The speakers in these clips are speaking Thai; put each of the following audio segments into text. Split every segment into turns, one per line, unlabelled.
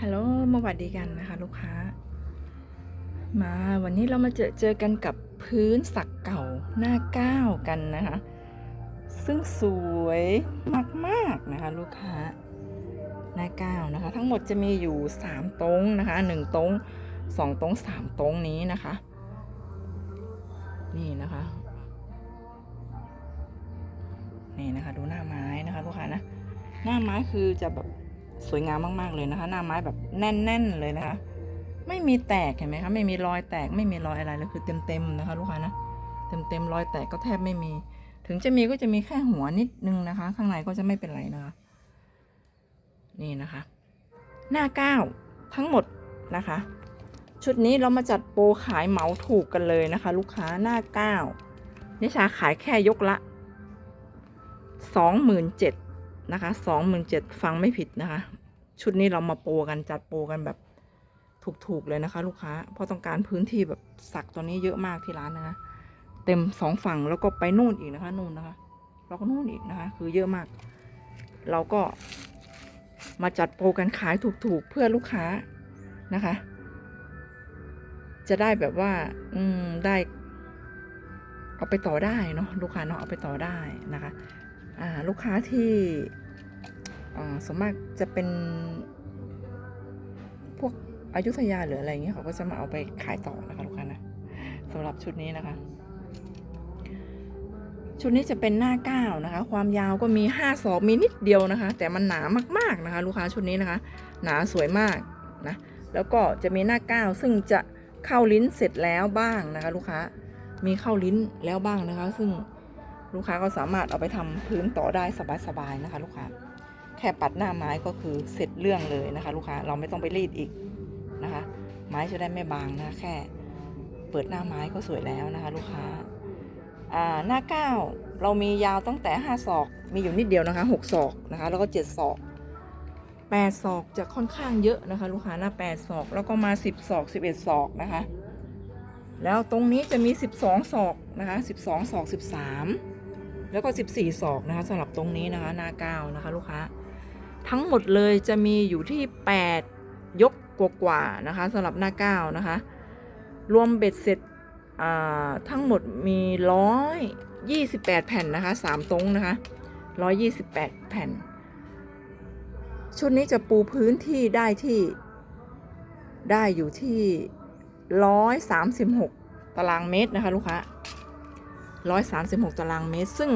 ฮัลโหลมาวัดดีกันนะคะ ลูกค้า มาวันนี้เรามาเจอเจอกันกับพื้นสักเก่าหน้าก้าวกันนะคะ ซึ่งสวยมากๆนะคะ ลูกค้าหน้าก้าวนะคะ ทั้งหมดจะมีอยู่3ตรงนะคะ1ตรง2ตรง3ตรงนี้นะคะ นี่นะคะนี่นะคะ ดูหน้าไม้นะคะ ลูกค้านะหน้าไม้คือจะแบบ สวยงามมาก ๆ เลยนะคะ หน้าไม้แบบแน่น ๆ เลยนะคะ ไม่มีแตกเห็นไหมคะ ไม่มีรอยแตกไม่มีรอยอะไรเลยคือเต็มๆนะคะลูกค้านะเต็มๆรอยแตกก็แทบไม่มี ถึงจะมีก็จะมีแค่หัวนิดนึงนะคะ ข้างในก็จะไม่เป็นไรนะคะ นี่นะคะ หน้าก้าวทั้งหมดนะคะ ชุดนี้เรามาจัดโปรขายเหมาถูกกันเลยนะคะ ลูกค้าหน้าก้าวนิชาขายแค่ยกละสองหมื่นเจ็ดนะคะสองหมื่นเจ็ดฟังไม่ผิดนะคะ ชุดนี้เรามาโปกันจัดโปกันแบบถูกๆเลยนะคะ ลูกค้า เพราะต้องการพื้นที่แบบสักตัวนี้เยอะมากที่ร้านนะคะ เต็มสองฝั่งแล้วก็ไปนู่นอีกนะคะนู่นนะคะแล้วก็นู่นอีกนะคะ คือเยอะมาก เราก็มาจัดโปรกันขายถูกๆเพื่อลูกค้านะคะ จะได้แบบว่า อืมได้เอาไปต่อได้เนาะลูกค้าเนาะเอาไปต่อได้นะคะ อ่า ลูกค้าที่ อ่าสมากจะเป็น พวกอายุธยาหรืออะไรเงี้ยเขาก็จะมาเอาไปขายต่อนะคะลูกค้านะสำหรับชุดนี้นะคะ ชุดนี้จะเป็นหน้าก้าวนะคะ ความยาวก็มี5ศอกมีนิดเดียวนะคะ แต่มันหนามากๆนะคะ ลูกค้าชุดนี้นะคะ หนาสวยมากนะแล้วก็จะมีหน้าก้าวซึ่งจะเข้าลิ้นเสร็จแล้วบ้างนะคะ ลูกค้ามีเข้าลิ้นแล้วบ้างนะคะ ซึ่งลูกค้าก็สามารถเอาไปทำพื้นต่อได้สบายๆนะคะ ลูกค้า ค่ปัดหน้าไม้ก็คือเสร็จเรื่องเลยนะคะ ลูกค้าเราไม่ต้องไปรีดอีกนะคะ ไม้จะได้ไม่บางนะแค่ เปิดหน้าไม้ก็สวยแล้วนะคะ ลูกค้าอ่าหน้าเก้าเรามียาวตั้งแต่ 5 ศอก มีอยู่นิดเดียวนะคะ6ศอกนะคะ แล้วก็ 7 ศอก 8 ศอกจะค่อนข้างเยอะนะคะ ลูกค้าหน้า 8 ศอก แล้วก็มา 10 ศอก 11 ศอกนะคะ แล้วตรงนี้จะมี 12 ศอกนะคะ 12 ศอก 13 แล้วก็ 14 ศอกนะคะสำหรับตรงนี้นะคะ หน้าเก้านะคะ ลูกค้า ทั้งหมดเลยจะมีอยู่ที่ 8 ยกกว่าๆนะคะสำหรับหน้าเก้านะคะ รวมเบ็ดเสร็จทั้งหมดมี128แผ่นนะคะ3ตรงนะคะ128แผ่น ชุดนี้จะปูพื้นที่ได้ที่ได้อยู่ที่136ตารางเมตรนะคะลูกค้า136ตารางเมตร ซึ่ง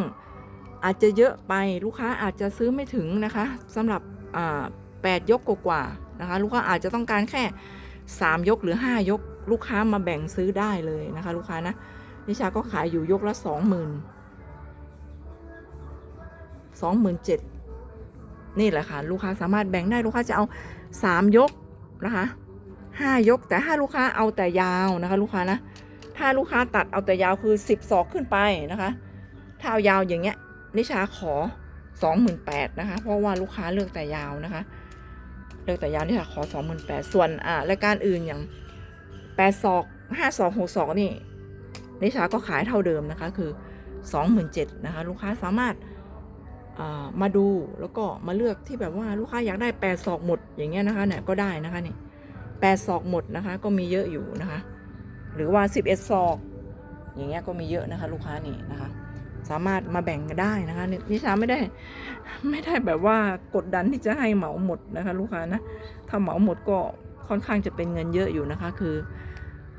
อาจจะเยอะไปลูกค้าอาจจะซื้อไม่ถึงนะคะสำหรับอ่า8ยกกว่าๆนะคะ ลูกค้าอาจจะต้องการแค่ 3 ยกหรือ 5 ยก ลูกค้ามาแบ่งซื้อได้เลยนะคะ ลูกค้านะนิชาก็ขายอยู่ยกละ 20,000 27,000นี่แหละค่ะลูกค้าสามารถแบ่งได้ลูกค้าจะเอา 3 ยกนะคะ5ยกแต่ถ้าลูกค้าเอาแต่ยาวนะคะ ลูกค้านะถ้าลูกค้าตัดเอาแต่ยาวคือ 10ศอกขึ้นไปนะคะ ถ้าเอายาวอย่างเงี้ย นิชาขอ28,000นะคะ เพราะว่าลูกค้าเลือกแต่ยาวนะคะ เลือกแต่ยาวนิชาขอ28,000ส่วนอ่ารายการอื่นอย่าง8ศอก5ศอก6ศอกนี่นิชาก็ขายเท่าเดิมนะคะคือ27,000นะคะลูกค้าสามารถมาดูแล้วก็มาเลือกที่แบบว่าลูกค้าอยากได้8ศอกหมดอย่างเงี้ยนะคะเนี่ยก็ได้นะคะนี่8ศอกหมดนะคะ ก็มีเยอะอยู่นะคะ หรือว่า11ศอก อย่างเงี้ยก็มีเยอะนะคะ ลูกค้านี่นะคะ สามารถมาแบ่งกันได้นะคะนินิชาไม่ได้ไม่ได้แบบว่ากดดันที่จะให้เหมาหมดนะคะลูกค้านะถ้าเหมาหมดก็ค่อนข้างจะเป็นเงินเยอะอยู่นะคะคือ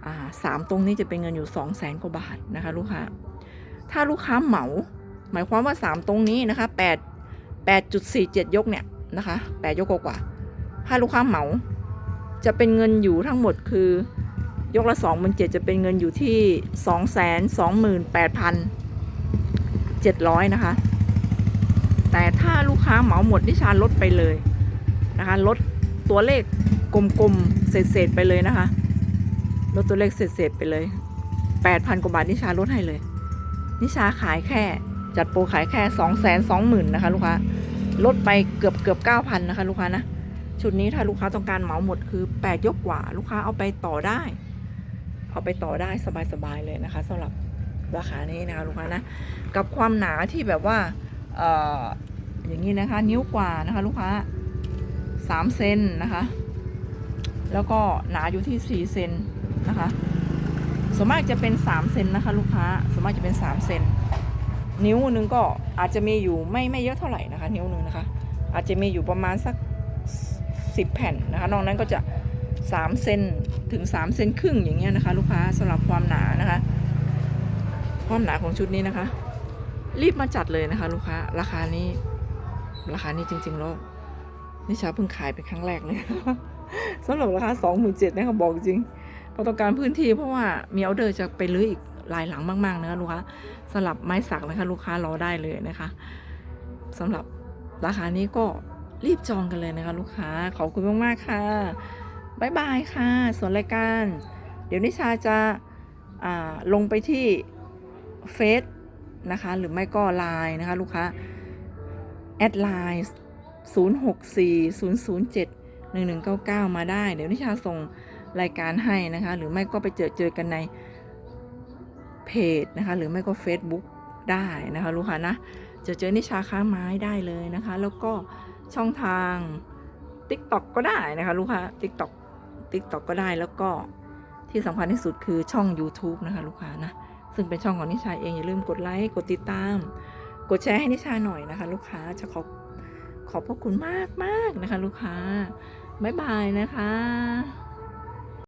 อสามตรงนี้จะเป็นเงินอยู่2 0 0แสนกว่าบาทนะคะลูกค้าถ้าลูกค้าเหมา หมายความว่า3ตรงนี้นะคะ8 8.47ยกเนี่ยนะคะ8ยกกว่าถ้าลูกค้าเหมาจะเป็นเงินอยู่ทั้งหมดคือยกละ2 7 0 0จะเป็นเงินอยู่ที่2 2 8 700 นะคะ แต่ถ้าลูกค้าเหมาหมดนิชาลดไปเลยนะคะ ลดตัวเลขกลมๆ เศษๆ ไปเลยนะคะ ลดตัวเลขเศษๆ ไปเลย 8,000 กว่าบาทนิชาลดให้เลย นิชาขายแค่จัดโปรขายแค่ 2 2 0 0 0 0นะคะลูกค้า ลดไปเกือบเกือบ9,000นะคะลูกค้านะ ชุดนี้ถ้าลูกค้าต้องการเหมาหมดคือ 8 ยกกว่า ลูกค้าเอาไปต่อได้ เอาไปต่อได้สบายๆเลยนะคะสำหรับ ราคานี้นะคะลูกค้านะกับความหนาที่แบบว่าเอ่ออย่างนี้นะคะ นิ้วกว่านะคะ ลูกค้า3เซนนะคะ แล้วก็หนาอยู่ที่4เซนนะคะส่วนมากจะเป็น3เซนนะคะ ลูกค้าส่วนมากจะเป็น3เซนนิ้วหนึงก็อาจจะมีอยู่ไม่ไม่เยอะเท่าไหร่นะคะ นิ้วหนึงนะคะ อาจจะมีอยู่ประมาณสัก10แผ่นนะคะนอกนั้นก็จะ3เซนถึง3เซนครึ่งอย่างเงี้ยนะคะ ลูกค้า ความหนาของชุดนี้นะคะ รีบมาจัดเลยนะคะ ลูกค้า ราคานี้ ราคานี้จริงๆแล้วนิชาเพิ่งขายเป็นครั้งแรกเลยสำหรับราคา27,000นะคะบอกจริงเพราะต้องการพื้นที่เพราะว่ามีออเดอร์จะไปรื้ออีกหลายหลังมากๆนะคะลูกค้าสำหรับไม้สักนะคะ ลูกค้ารอได้เลยนะคะสำหรับราคานี้ก็รีบจองกันเลยนะคะ ลูกค้าขอบคุณมากๆค่ะบ๊ายบายค่ะ ส่วนรายการ เดี๋ยวนิชาจะาลงไปที่ เฟซนะคะหรือไม่ก็ไลน์นะคะลูกค้าแอดไลน์0640071199 มาได้ เดี๋ยวนิชาส่งรายการให้นะคะ หรือไม่ก็ไปเจอเจอกันในเพจนะคะ หรือไม่ก็ Facebook ได้นะคะลูกค้านะเจอเจอนิชาค้าไม้ได้เลยนะคะ แล้วก็ช่องทาง TikTok ก็ได้นะคะลูกค้า TikTok TikTok ก็ได้แล้วก็ที่สำคัญที่สุดคือช่อง YouTube นะคะลูกค้านะ ซึ่งเป็นช่องของนิชาเองอย่าลืมกดไลค์กดติดตาม กดแชร์ให้นิชาหน่อยนะคะ ลูกค้าจะขอบขอบพระคุณมากมากนะคะ ลูกค้าบ๊ายบายนะคะ